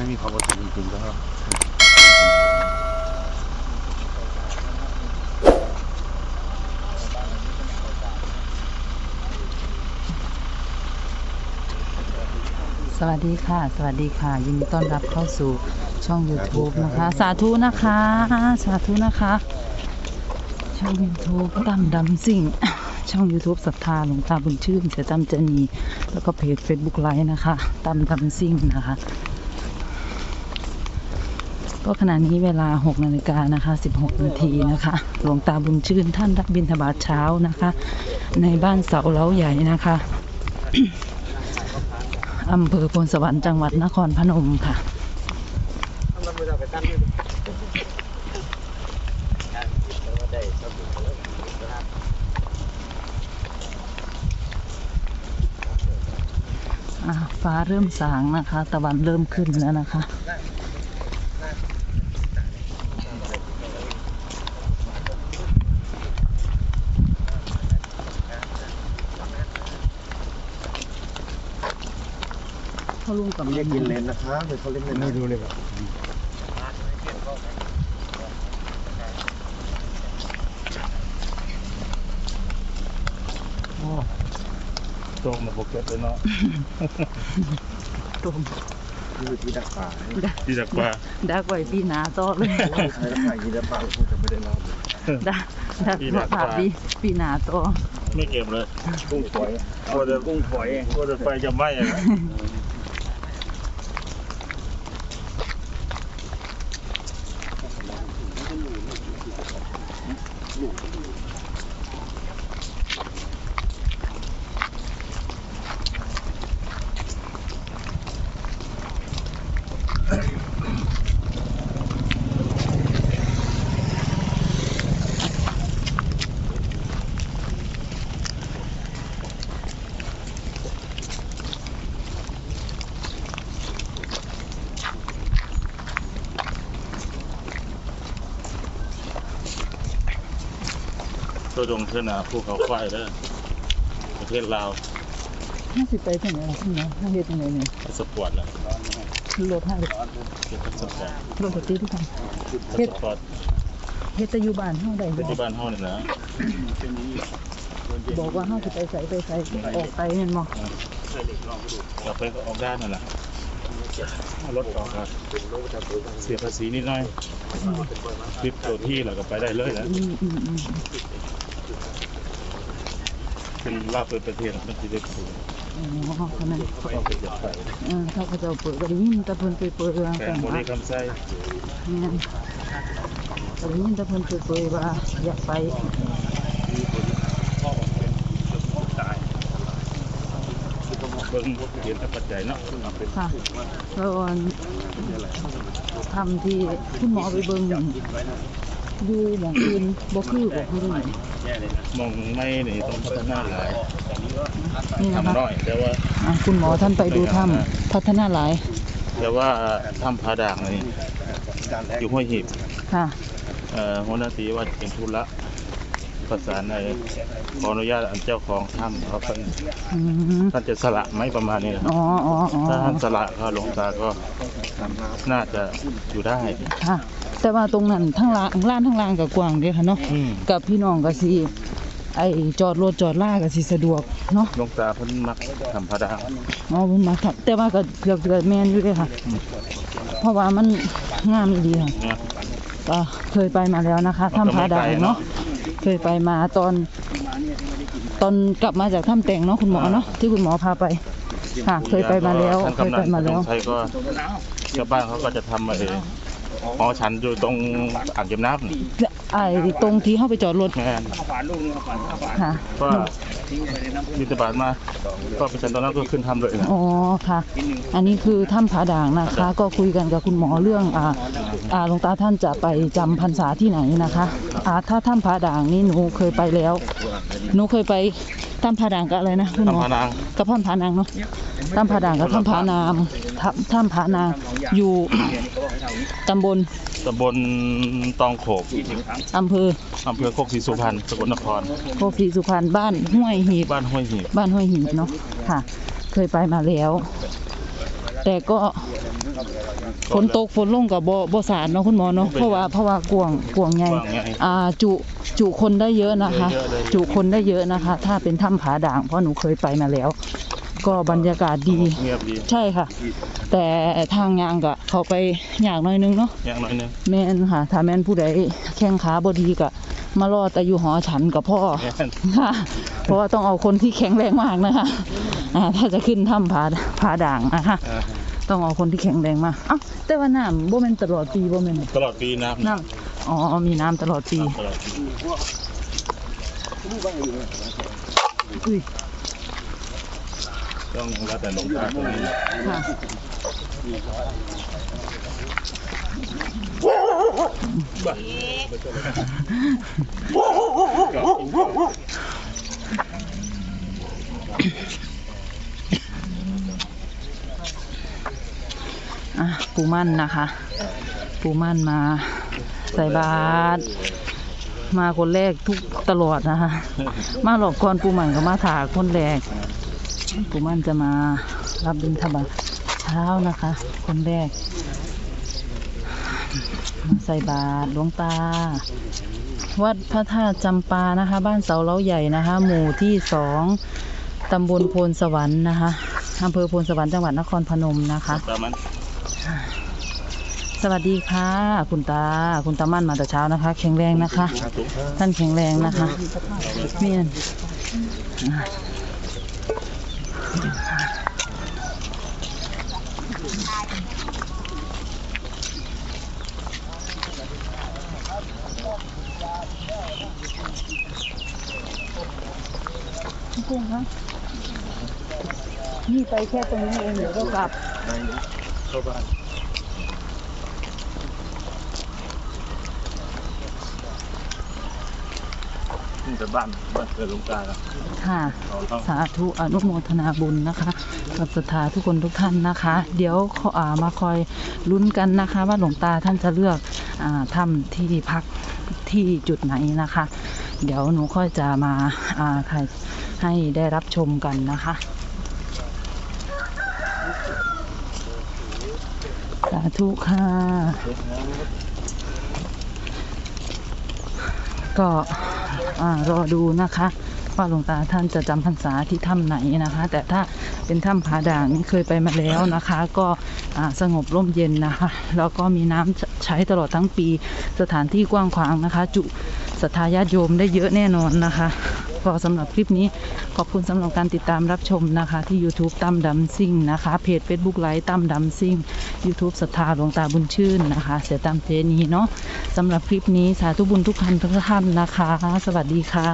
ไม่มีความอดทนจริงๆก็สวัสดีค่ะ สวัสดีค่ะ ยินดีต้อนรับเข้าสู่ช่อง YouTube นะคะ สาธุนะคะ สาธุนะคะ ช่อง YouTube ตั้มดำสิ่ง ช่อง YouTube ศรัทธาหลวงตาบุญชื่นเสือตั้มเจนีแล้วก็เพจ Facebook ไลฟ์นะคะตั้มดำสิ่งนะคะ ก็ขณะนี้เวลา 6 นาฬิกานะคะ 16 นาทีนะคะ หลวงตาบุญชื่นท่านรับบิณฑบาตเช้านะคะ ในบ้านเสาเล้าใหญ่นะคะอำเภอพลสวรรค์จังหวัดนครพนมค่ะฟ้าเริ่มสางนะคะ ตะวันเริ่มขึ้นแล้วนะคะ เขาลุงกับเรียกกินเลนนะครับเดี๋ยวเขาเล่นเลนไม่ดูเลยครับโตมาโปเกตเลยเนาะตุ่มนี่คือที่ดักป่าที่จากว่าดักไว้ปีหนาต่อเลยใช้แล้วป่ากินแล้วป่าคงจะไม่ได้รอบดักดักมาผ่าปีปีหนาต่อไม่เก็บเลยกุ้งฝอยกลัวจะกุ้งฝอยกลัวจะไฟจะไหม้อะ ตัวดงเทือหนาภูเขาไฟเด้อประเทศลาวห้าสิบไปที่ไหนล่ะคุณหมอห้าเฮ็ดยังไงเนี่ยสปอร์ตแล้วรถห้าเฮ็ดเกี่ยวกับสปอร์ตรถตีทุกคันสปอร์ตเฮ็ดแต่อยู่บ้านเฮาได้ปัจบ่จุบันเฮานี่นะบอกว่าเฮาสิไปใส่ไปใส่ออกไปแม่นบ่กลับไปก็ออกด้านนั่นแหละเอารถออกครับเสียภาษีนิดหน่อยคลิปตัวที่แล้วก็ไปได้เลยแล้วอืมอืมอืม เป็นลาบเป็นประเทศมันจะได้สูงอ๋อขนาดเขาเอาไปจับไปเออถ้าเขาเจะเปิดก็ได้ยินแต่เพิ่นไปเปิดเรื่องแต่กันบว่าริคำไส้แม่นก็ได้ยินแต่เพิ่นไปเปิดว่าอยากไปเบิ่งเห็นแต่ปัจจัยเนาะเอาเป็นค่ะแล้วอันทำที่คุณหมอไปเบิ่ง อยู่หม่องอื่นบ่คือบ่คือนี่มองไม่นี่ต้องพัฒนาหลายนี่นะคะทำน้อยแต่ว่าอะคุณหมอท่านไปดูถ้ำพัฒนาหลายแต่ว่าทำผาด่างนี่อยู่ห้วยหีบค่ะ เอ่อหัวหน้าตีว่าเป็นธุระประสานในขออนุญาตอันเจ้าของถ้ำเขาเพิ่นอืมท่านจะสละไหมประมาณนี้นะอ๋ออ๋ออ๋อถ้าท่านสละก็หลวงตาก็น่าจะอยู่ได้ ค่ะ แต่ว่าตรงนั้นทั้งล่างล้านทั้งล่างก็กว้างเด้ค่ะเนาะอืมกับพี่น้องก็สิไอจอดรถจอดล่าก็สิสะดวกเนาะหลวงตาเพิ่นมักทำผาด่างอ๋อเพิ่นมาครับแต่ว่าก็เกือบเกือบแม่นอยู่เด้ค่ะ เพราะว่ามันงามดีค่ะ นะ ก็เคยไปมาแล้วนะคะถ้ำผาดาวเนาะเคยไปมาตอนตอนกลับมาจากถ้ำแต่งเนาะคุณหมอเนาะที่คุณหมอพาไป ค่ะเคยไปมาแล้วท่านเคยกำนัไปนมาแล้วใช้ก็ชาวบ้านเขาก็จะทำมาเอง หอฉันอยู่ตรงอ่างเก็บน้ำนี่ไอ้ตรงที่เข้าไปจอดรถแม่นค่ะ ก็บินตบาทมา ก็ไปฉันตอนนั้นก็ขึ้นทำเลยนะอ๋อค่ะ อันนี้คือถ้ำผาด่างนะคะ ก็คุยกันกับคุณหมอเรื่องอ่าอ่าหลวงตาท่านจะไปจำพรรษาที่ไหนนะคะอ่าถ้าถ้ำผาด่างนี่หนูเคยไปแล้วหนูเคยไปถ้ำผาด่างกับอะไรนะคุณหมอทำพานางกับถ้ำผานางเนาะ ถ้ำผาด่างกับถ้ำผานามถ้ำถ้ำผานางอยู่ตำบลตำบลตองโขกอำเภออำเภอโคกศรีสุพรรณสกลนครโคกศรีสุพรรณบ้านห้วยหีบบ้านห้วยหีบบ้านห้วยหีบเนาะค่ะ เคยไปมาแล้วไปแต่ก็ฝนตกฝนลงกับบ่บ่สาดเนาะคุณหมอเนาะเพราะว่าเพราะว่ากวางกวางใหญ่กว้างใหญ่อ่าจุจุคนได้เยอะนะคะเยอะเลยจุคนได้เยอะนะคะ ถ้าเป็นถ้ำผาด่างเพราะหนูเคยไปมาแล้ว ก็บรรยากาศดี เงียบดีใช่ค่ะ แต่ทางยางก็เขาไปยากหน่อยนึงเนาะอย่างน้อยหนึงแม่นค่ะ ถ้าแม่นผู้ใดแข้งขาบ่ดีก็มารอแต่อยู่หอฉันกับพ่อ แม่นค่ะเพราะว่าต้องเอาคนที่แข็งแรงมากนะคะอ่าถ้าจะขึ้นถ้ำผาผาด่างนะคะอ่าต้องเอาคนที่แข็งแรงมากเอ้าแต่ว่าน้ำบ่แม่นตลอดปีบ่แม่นตลอดปีน้ำน้ำอ๋อมีน้ำตลอดปีตลอดปีอุ้ย ต้องแล้วแต่หลวงตาคนนี้ค่ะอะปูมั่นนะคะ ปูมั่นมาใส่บาตรมาคนแรกทุกตลอดนะคะ มาหลอกก่อนปูใหม่ก็มาถาคนแรก ปูมั่นจะมารับบิณฑบาตเช้านะคะ คนแรกมาใส่บาตรหลวงตา วัดพระธาตุจำปานะคะ บ้านเสาเล้าใหญ่นะคะ หมู่ที่สองตำบลโพนสวรรค์นะคะอำเภอโพนสวรรค์จังหวัดนครพนมนะคะตามมันสวัสดีค่ะ คุณตา คุณตามั่นมาแต่เช้านะคะ แข็งแรงนะคะ ท่านแข็งแรงนะคะเมียน กุ้งคะนี่ไปแค่ตรงนี้เองเดี๋ยวก็กลับ เข้าบ้าน นี่จะบ้านบ้านเกิดหลวงตาแล้วค่ะเราต้องสาธุอนุโมทนาบุญนะคะกับศรัทธาทุกคนทุกท่านนะคะ เดี๋ยวขออ่ามาคอยลุ้นกันนะคะ ว่าหลวงตาท่านจะเลือกอ่าถ้ำที่พักที่จุดไหนนะคะ เดี๋ยวหนูค่อยจะมาอ่าถ่ายให้ได้รับชมกันนะคะ สาธุค่ะก็อ่ ก็รอดูนะคะ ว่าหลวงตาท่านจะจำพรรษาที่ถ้ำไหนนะคะ แต่ถ้าเป็นถ้ำผาด่างนี่เคยไปมาแล้วนะคะ ก็สงบร่มเย็นนะคะ แล้วก็มีน้ำใช้ตลอดทั้งปีสถานที่กว้างขวางนะคะ จุศรัทธาญาติโยมได้เยอะแน่นอนนะคะ ก็สำหรับคลิปนี้ขอบคุณสำหรับการติดตามรับชมนะคะ ที่ YouTube ตั้มดำซิ่งนะคะ เพจ Facebook ไลฟ์ตั้มดำซิ่ง YouTube ศรัทธาหลวงตาบุญชื่นนะคะ เสียตามเจนีเนาะสำหรับคลิปนี้สาธุบุญทุกท่านทุกท่านนะคะ สวัสดีค่ะ